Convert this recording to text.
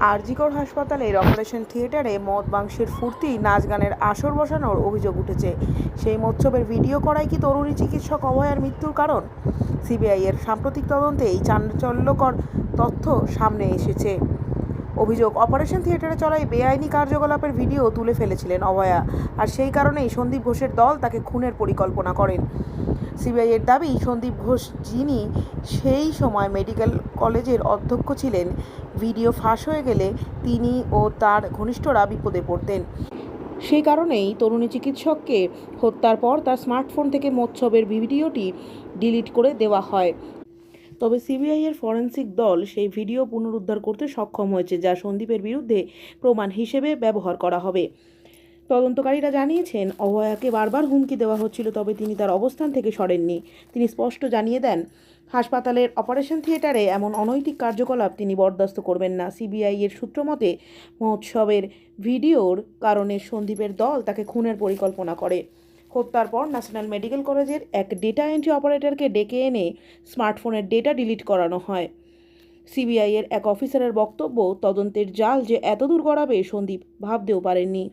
আরজিকর হাসপাতালের অপারেশন থিয়েটারে মদ, মাংসের ফুর্তি, নাচ গানের আসর বসানোর অভিযোগ উঠেছে। সেই মৎসবের ভিডিও করাই কি তরুণী চিকিৎসক অভয়ার মৃত্যুর কারণ? সিবিআইয়ের সাম্প্রতিক তদন্তে এই চাঞ্চল্যকর তথ্য সামনে এসেছে। অভিযোগ। অপারেশন থিয়েটারে চলা এই বেআইনি কার্যকলাপের ভিডিও তুলে ফেলেছিলেন অভয়া। আর সেই কারণেই সন্দীপ ঘোষের দল তাকে খুনের পরিকল্পনা করেন। সিবিআইয়ের দাবি, সন্দীপ ঘোষ যিনি সেই সময় মেডিকেল কলেজের অধ্যক্ষ ছিলেন, ভিডিও ফাঁস হয়ে গেলে তিনি ও তার ঘনিষ্ঠরা বিপদে পড়তেন। সেই কারণেই তরুণী চিকিৎসককে হত্যার পর তার স্মার্টফোন থেকে মৎসবের ভিডিওটি ডিলিট করে দেওয়া হয়। তবে সিবিআইয়ের ফরেন্সিক দল সেই ভিডিও পুনরুদ্ধার করতে সক্ষম হয়েছে, যা সন্দীপের বিরুদ্ধে প্রমাণ হিসেবে ব্যবহার করা হবে। তদন্তকারীরা জানিয়েছেন, অভয়াকে বারবার হুমকি দেওয়া হচ্ছিল, তবে তিনি তার অবস্থান থেকে সরেননি। তিনি স্পষ্ট জানিয়ে দেন, হাসপাতালের অপারেশন থিয়েটারে এমন অনৈতিক কার্যকলাপ তিনি বরদাস্ত করবেন না। সিবিআই এর সূত্র মতে মহোৎসবের ভিডিওর কারণে সন্দীপের দল তাকে খুনের পরিকল্পনা করে। হত্যার পর ন্যাশনাল মেডিকেল কলেজের এক ডেটা এন্ট্রি অপারেটরকে ডেকে এনে স্মার্টফোনের ডেটা ডিলিট করানো হয়। সিবিআইয়ের এক অফিসারের বক্তব্য, তদন্তের জাল যে এত দূর গড়াবে সন্দীপ ভাবতেও পারেননি।